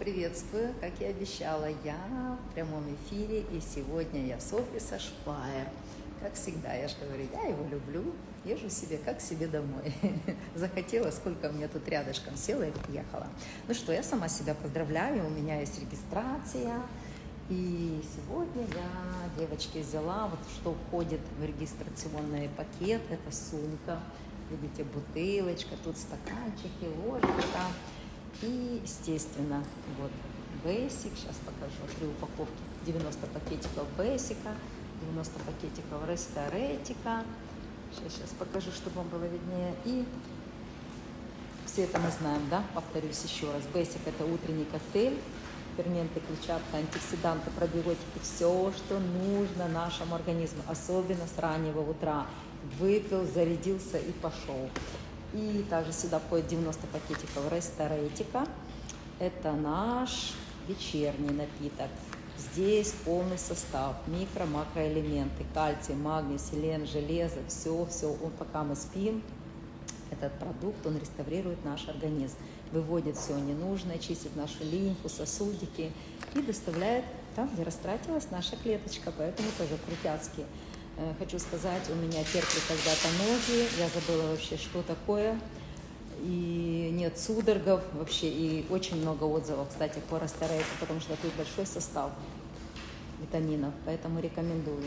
Приветствую, как и обещала, я в прямом эфире, и сегодня я с офиса Шпайер. Как всегда, я же говорю, я его люблю, езжу себе как себе домой. Захотела, сколько мне тут рядышком села и приехала. Ну что, я сама себя поздравляю, у меня есть регистрация, и сегодня я, девочки, взяла, вот что входит в регистрационный пакет, это сумка, видите, бутылочка, тут стаканчики, ложечка, и, естественно, вот Basic, сейчас покажу, три упаковки, 90 пакетиков Basic, 90 пакетиков Ресторетика. Сейчас, сейчас покажу, чтобы вам было виднее. И все это мы знаем, да? Повторюсь еще раз. Basic – это утренний коктейль, ферменты, клетчатка, антиоксиданты, пробиотики, все, что нужно нашему организму, особенно с раннего утра. Выпил, зарядился и пошел. И также сюда входит 90 пакетиков Ресторетика. Это наш вечерний напиток. Здесь полный состав, микро-макроэлементы, кальций, магний, селен, железо, все, все. Он, пока мы спим, этот продукт, он реставрирует наш организм, выводит все ненужное, чистит нашу лимфу, сосудики и доставляет там, где растратилась наша клеточка, поэтому тоже крутяцкие. Э, хочу сказать, у меня терпли когда-то ноги, я забыла вообще, что такое. И нет судорогов вообще, и очень много отзывов, кстати, по Ростерейку, потому что тут большой состав витаминов, поэтому рекомендую.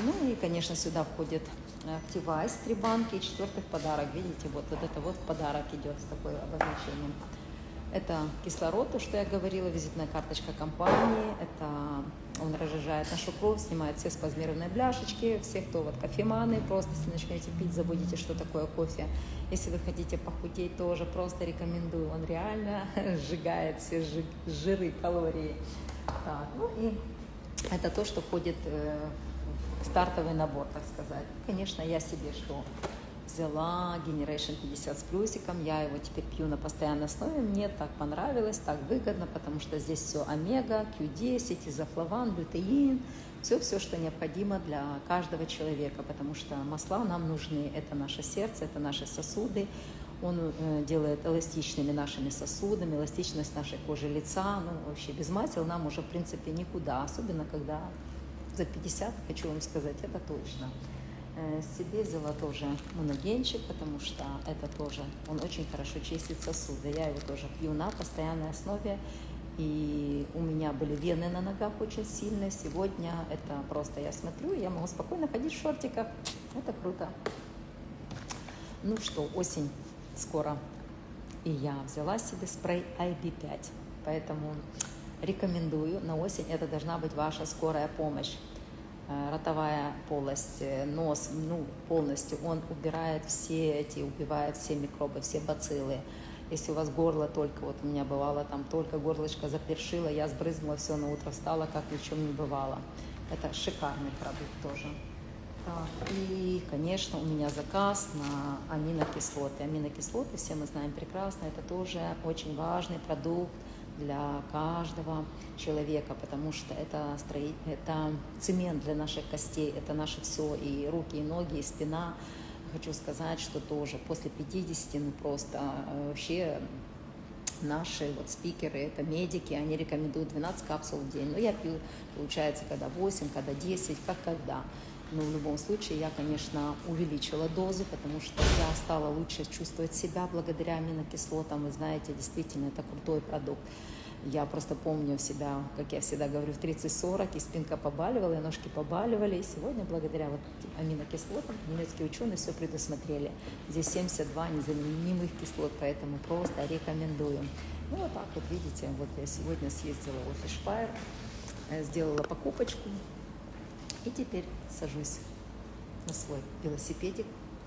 Ну и, конечно, сюда входит Activize, три банки, и четвертый подарок, видите, вот, вот это вот подарок идет с такой обозначением. Это кислород, то, что я говорила, визитная карточка компании. Это он разжижает нашу кровь, снимает все спазмированные бляшечки. Все, кто вот кофеманы, просто если начнете пить, забудете, что такое кофе. Если вы хотите похудеть, тоже просто рекомендую. Он реально сжигает все жиры, калории. Так, ну и это то, что входит э, в стартовый набор, так сказать. Конечно, я себе что взяла Generation 50 с плюсиком, я его теперь пью на постоянной основе, мне так понравилось, так выгодно, потому что здесь все омега, Q10, изофлаван, лютеин, все-все, что необходимо для каждого человека, потому что масла нам нужны, это наше сердце, это наши сосуды, он э, делает эластичными нашими сосудами, эластичность нашей кожи лица, ну вообще без масел нам уже в принципе никуда, особенно когда за 50, хочу вам сказать, это точно. Э, себе взяла тоже моногенчик, потому что это тоже, он очень хорошо чистит сосуды. Я его тоже пью на постоянной основе. И у меня были вены на ногах очень сильные. Сегодня это просто, я смотрю, я могу спокойно ходить в шортиках. Это круто. Ну что, осень скоро. И я взяла себе спрей IB5. Поэтому рекомендую. На осень это должна быть ваша скорая помощь. Э, ротовая полость, э, нос, ну, полностью, он убирает все эти, убивает все микробы, все бациллы. Если у вас горло только, вот у меня бывало там только горлышко запершило, я сбрызнула все на утро, встала, как ни чем не бывало. Это шикарный продукт тоже. Так, и, конечно, у меня заказ на аминокислоты. Аминокислоты, все мы знаем прекрасно, это тоже очень важный продукт для каждого человека, потому что это, строить, это цемент для наших костей, это наше все, и руки, и ноги, и спина. Хочу сказать, что тоже после 50, ну просто э, вообще наши вот спикеры, это медики, они рекомендуют 12 капсул в день. Но я пью, получается, когда 8, когда 10, как когда. Но в любом случае я, конечно, увеличила дозу, потому что я стала лучше чувствовать себя благодаря аминокислотам. Вы знаете, действительно, это крутой продукт. Я просто помню себя, как я всегда говорю, в 30-40, и спинка побаливала, и ножки побаливали. И сегодня, благодаря вот аминокислотам, немецкие ученые все предусмотрели. Здесь 72 незаменимых кислот, поэтому просто рекомендую. Ну вот так вот, видите, вот я сегодня съездила в офис Шпайер, э, сделала покупочку, и теперь сажусь на свой велосипедик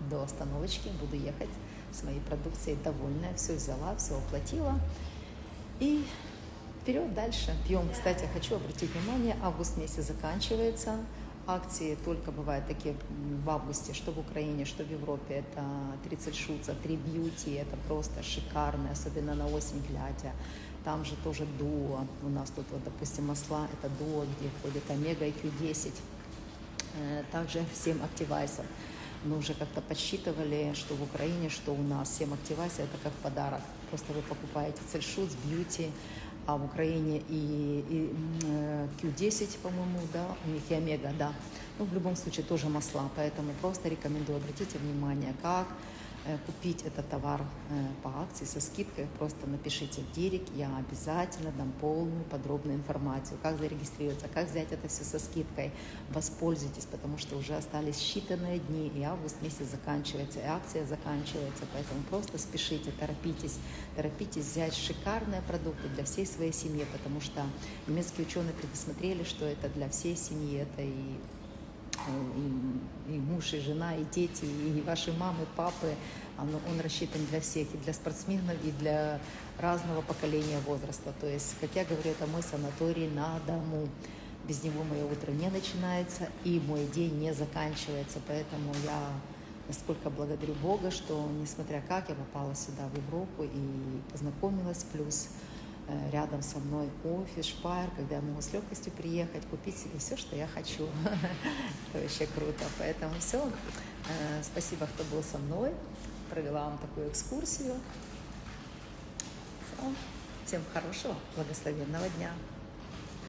до остановочки, буду ехать с моей продукцией довольная, все взяла, все оплатила. И вперед дальше пьем. Кстати, хочу обратить внимание, август месяц заканчивается, акции только бывают такие в августе, что в Украине, что в Европе. Это 30 шутся, 3 бьюти, это просто шикарно, особенно на осень глядя. Там же тоже дуо. У нас тут, вот, допустим, масла, это дуо, где входит омега и Q10. Э, также всем активайсам. Мы уже как-то подсчитывали, что в Украине, что у нас. Всем активайсер это как подарок. Просто вы покупаете цельшут с бьюти, а в Украине и, и э, Q10, по-моему, да, у них и Омега, да. Ну, в любом случае тоже масла, поэтому просто рекомендую, обратите внимание, как Э, купить этот товар э, по акции со скидкой, просто напишите в директ, я обязательно дам полную подробную информацию, как зарегистрироваться, как взять это все со скидкой. Воспользуйтесь, потому что уже остались считанные дни, и август месяц заканчивается, и акция заканчивается, поэтому просто спешите, торопитесь, торопитесь взять шикарные продукты для всей своей семьи, потому что немецкие ученые предусмотрели, что это для всей семьи, это и и, муж, и жена, и дети, и ваши мамы, папы. Он, он рассчитан для всех, и для спортсменов, и для разного поколения возраста. То есть, как я говорю, это мой санаторий на дому. Без него мое утро не начинается, и мой день не заканчивается. Поэтому я насколько благодарю Бога, что, несмотря как, я попала сюда, в Европу, и познакомилась, плюс рядом со мной офис, шпайр, когда я могу с легкостью приехать, купить себе все, что я хочу. Это вообще круто. Поэтому все. Э, спасибо, кто был со мной. Провела вам такую экскурсию. Всем хорошего, благословенного дня.